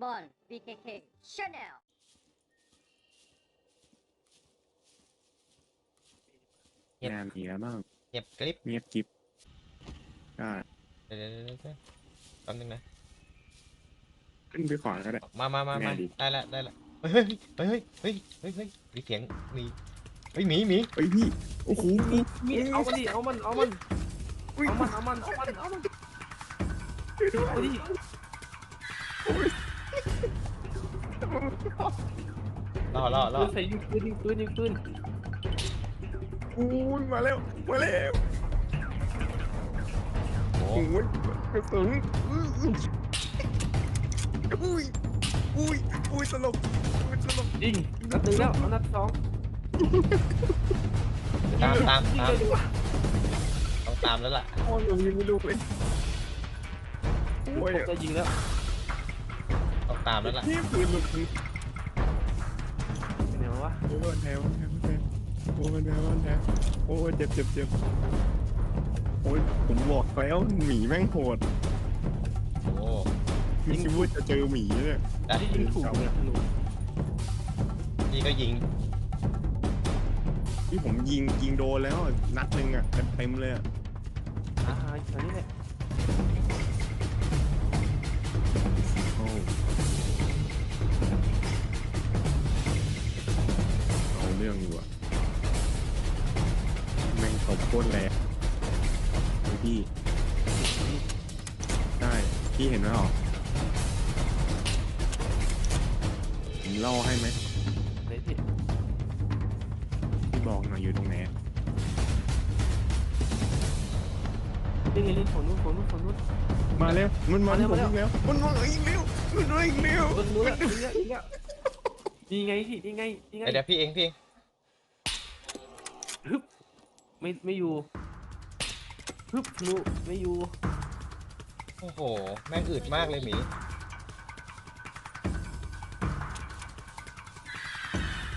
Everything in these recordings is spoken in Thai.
Mon BKK Chanel เงียบ งานอีกแล้วบ้างเงียบกริบเงียบกิ๊บก็เดี๋ยวเดี๋ยวเดี๋ยวเดี๋ยวแป๊บนึงนะ ขึ้นไปก่อนก็ได้ มามามามาไงดีได้ละได้ละเฮ้ยเฮ้ยเฮ้ยเฮ้ยเฮ้ยเฮ้ยมีเสียงมีเฮ้ยหมีหมีเฮ้ยพี่โอ้โหนี่เอามันดิเอามัน เอามันอุ๊ยเอามัน เอามัน เอามัน เอามัน เอาดิ อล่อล่อปืนใส่ยิงปืนยิงปืนยิงปืนอุ้ยมาแล้วมาแล้วโอ้โอ้ยกระสุนอุ้ยอุ้ยอุ้ยอุ้ยสลบอุ้ยสลบยิงนัดหนึ่งแล้วเอานัดสองตามตามยิงตามเลยดีกว่าต้องตามแล้วล่ะโอ้ยยังยิงไม่ลูกเลยโอ้ยจะยิงแล้วต้องตามแล้วล่ะ นี่ปืนหลุด เป็นวะโอ้ยแถวแถวแถวโอ้ยแถวแถวโอ้ยเจ็บเจ็บเจ็บโอ้ยผมบอกแล้วหมีแม่งโหดโอ้ไม่คิดว่าจะเจอหมีเนี่ยได้ที่ยิงถูกเนี่ยธนูนี่ก็ยิงที่ผมยิงยิงโดนแล้วนัดหนึ่งอะเต็มเต็มๆเลยอะอ่าอันนี้แหละ ได้พี่เห็นไหมหรอผมเล่าให้ไหมไหนพี่พี่บอกหน่อยอยู่ตรงไหนนี่ไงนี่ฝั่งนู้นฝั่งนู้นฝั่งนู้น มาแล้วมันมามาแล้วผมมาแล้วอีกแล้วมันมาอีกแล้วมันมาอีกแล้วฝั่งนู้นละยิงแล้วยิงแล้วนี่ไงพี่นี่ไงนี่ไงเดี๋ยวพี่เองพี่เองฮึบไม่ไม่อยู่ฮึบธนูไม่อยู่ โอ้โห แม่งอึดมากเลยหมี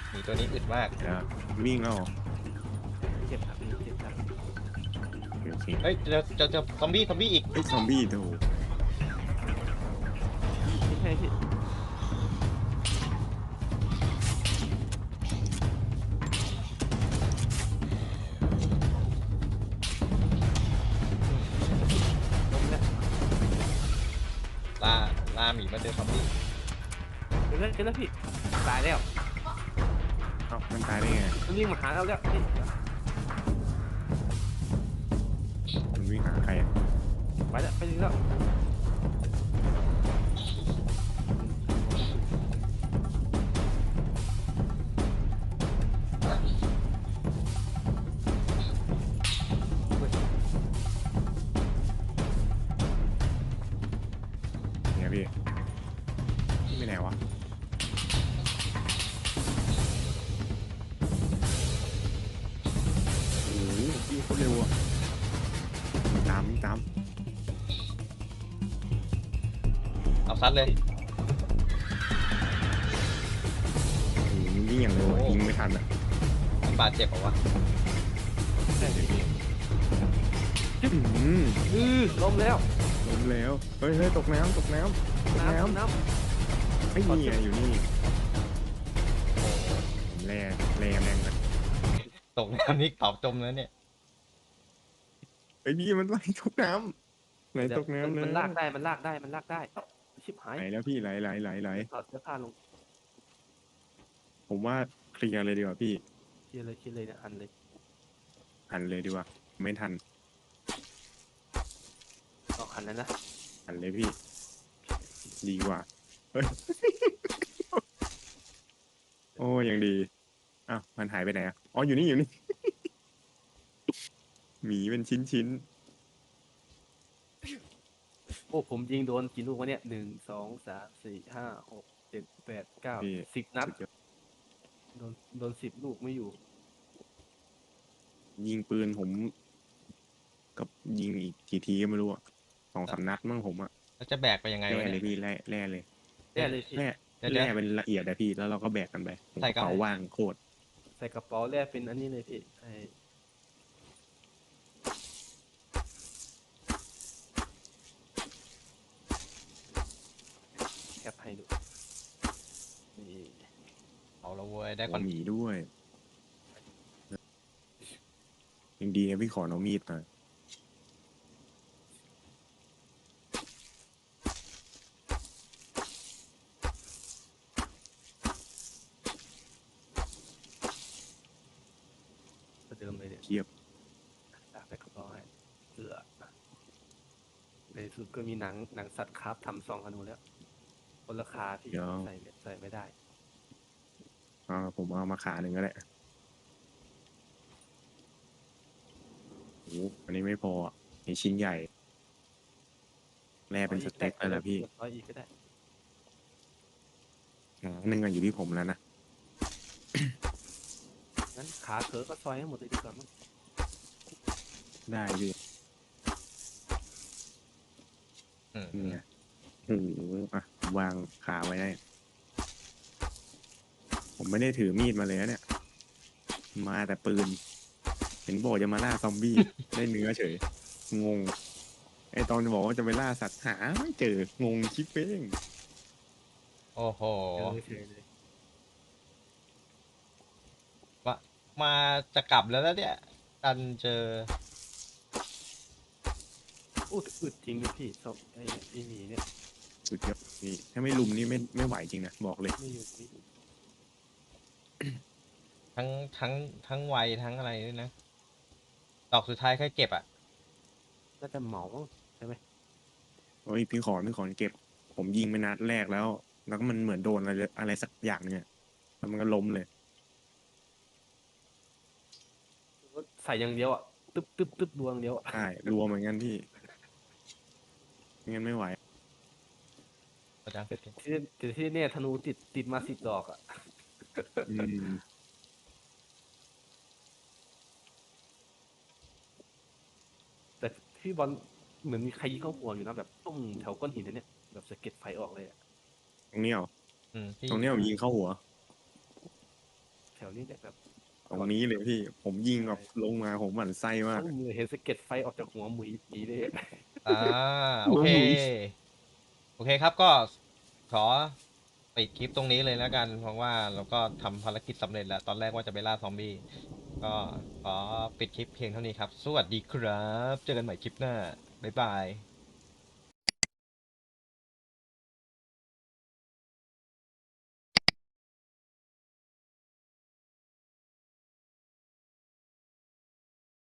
หมีตัวนี้อึดมาก เดี๋ยววิ่งแล้วเหรอเจ็บครับเจ็บครับโอเคเฮ้ยเจอเจอเจอซอมบี้ซอมบี้อีก ไอ้ยซอมบี้โถไม่ใช่พี่ ลาลาหมีมาเจอซอมบี้เดี๋ยวแล้วเดี๋ยวแล้วพี่ตายแล้วเอ้ามันตายได้ไง มันวิ่งมาหาเราแล้วนี่มันวิ่งหาใครอะไปแล้วไปถึงแล้ว เนี่ยพี่พี่ไปไหนวะโอ้โหพี่โคตรเร็วอะวิ่งตามวิ่งตามเอาซัดเลย โอ้โหมันวิ่งอย่างเร็วอะโอ้ยิงไม่ทันอะบาดเจ็บเหรอวะใช่พี่อืมอือล้มแล้ว ล้มแล้วเฮ้ยเฮ้ยตกน้ำตกน้ำตกน้ำน้ำน้ำไอ้ยนี่ไงอยู่นี่โอ้โหผมแร่แร่แม่งเลยตกน้ำนี่ตอบจมแล้วเนี่ยไอ้ยพี่มันไหลตกน้ำไหลเดี๋ยวตกน้ำมันเลยมันลากได้มันลากได้มันลากได้เอ้าชิบหายไหลแล้วพี่ไหลไหลไหลไหลถอดเสื้อผ้าลงผมว่าเคลียร์เลยดีกว่าพี่ เคลียร์เลยเคลียร์เลยเนี่ยอันเลยหันเลยดีกว่า ไม่ทัน ออกอันแล้วนะหันเลยพี่ ดีกว่าเฮ้ยโอ้ยังดีอ้าวมันหายไปไหนอะอ๋ออยู่นี่อยู่นี่ หมีเป็นชิ้นชิ้นโอ้ผมยิงโดนกี่ลูกวะเนี่ยหนึ่งสองสามสี่ห้าหกเจ็ดแปดเก้าพี่สิบนัด สุยอโดนโดนสิบลูกไม่อยู่ ยิงปืนผม กับยิงอีกกี่ทีก็ไม่รู้อะ สองสามนัดมั้งผมอะแล้วจะแบกไปยังไงแร่วะเลยเนี่ยพี่แร่แร่เลยแน่เลยพี่แร่เดี๋ยวแร่เดี๋ยวเป็นละเอียดอะพี่แล้วเราก็แบกกันไปผมใส่กกระระเป๋าเป๋า ว่างโคตรใส่กระเป๋าแรกเป็นอันนี้เลยพี่ไอ้คปให้ดูนี่เอาละเว้ยได้ได้คคอนนหมีด้วยยังดีนะพี่ขอน้องมีดมาปร ดิมเลยเนี่ยเทียบตากไปกระเป๋าให้เสือในที่สุดก็มีหนังหนังสัตว์ครับทำซองกันหนูแล้วคนราคาที่ใส่ไม่ใส่ไม่ได้อ่าผมเอามาขาหนึ่งก็ได้โอ้โหอันนี้ไม่พออะมีชิ้นใหญ่แร่เป็นสเต็กเลยละพี่ร้อยอีกก็ได้ ขาหนึ่งอะอยู่ที่ผมแล้วนะ งั้นขาเขอก็ซอยให้หมดเลยดีกว่ามั้งได้พี่อืมนี่ไงโอ้โหอะผมวางขาไว้ได้ ผมไม่ได้ถือมีดมาเลยนะเนี่ย มาแต่ปืน เห็นบอกจะมาล่าซอมบี้ ได้เนื้อเฉย งง ไอตอนจะบอกว่าจะไปล่าสัตว์หาไม่เจอ งงชิปเป้งโอ้โห เจอเฉยเลย ว่า มาจะกลับแล้วนะเนี่ยดันเจออู้แต่อึดจริงเลยพี่ศพไอ้ไอ้หมีเนี่ยสุดยอดนี่ถ้าไม่ลุมนี่ไม่ไม่ไหวจริงนะบอกเลย ไม่อยู่ไม่อยู่ทั้งทั้งทั้งวัยทั้งอะไรด้วยนะดอกสุดท้ายแค่เก็บอะน่าจะเหมาใช่ไหมโอ้ยพี่ขอนพี่ขอนเก็บ ผมยิงไปนัดแรกแล้ว แล้วก็มันเหมือนโดนอะไรอะไรสักอย่างเนี่ยแล้วมันก็ล้มเลย ใส่อย่างเดียวอะตึ๊บตึ๊บตึ๊บดวงเดียวอะใช่รวมเหมือนกันพี่ไม่งั้นไม่ไหวอาจารย์แต่ที่แต่ที่เนี่ยธนูติดติดมาสิบดอกอะอืมแต่พี่บอลเหมือนมีใครยิงเข้าหัวอยู่นะแบบตุ้มแถวก้อนหินอันเนี่ยแบบสะเก็ดไฟออกเลยอะตรงนี้เหรออืมที่ตรงนี้ผมยิงเข้าหัว แถวนี้เนี่ยแบบ ตรงนี้เลยพี่ ผมยิงแบบลงมาผมหมั่นไส้มากตุ้มเลยเห็นสะเก็ดไฟออกจากหัวหมุยหมีเลยอ่าโอเค โอเคครับก็ขอปิดคลิปตรงนี้เลยแล้วกัน เพราะว่าเราก็ทำภารกิจสำเร็จแล้ว ตอนแรกว่าจะไปล่าซอมบี้ก็ขอปิดคลิปเพียงเท่านี้ครับ สวัสดีครับ เจอกันใหม่คลิปหน้า บ๊ายบาย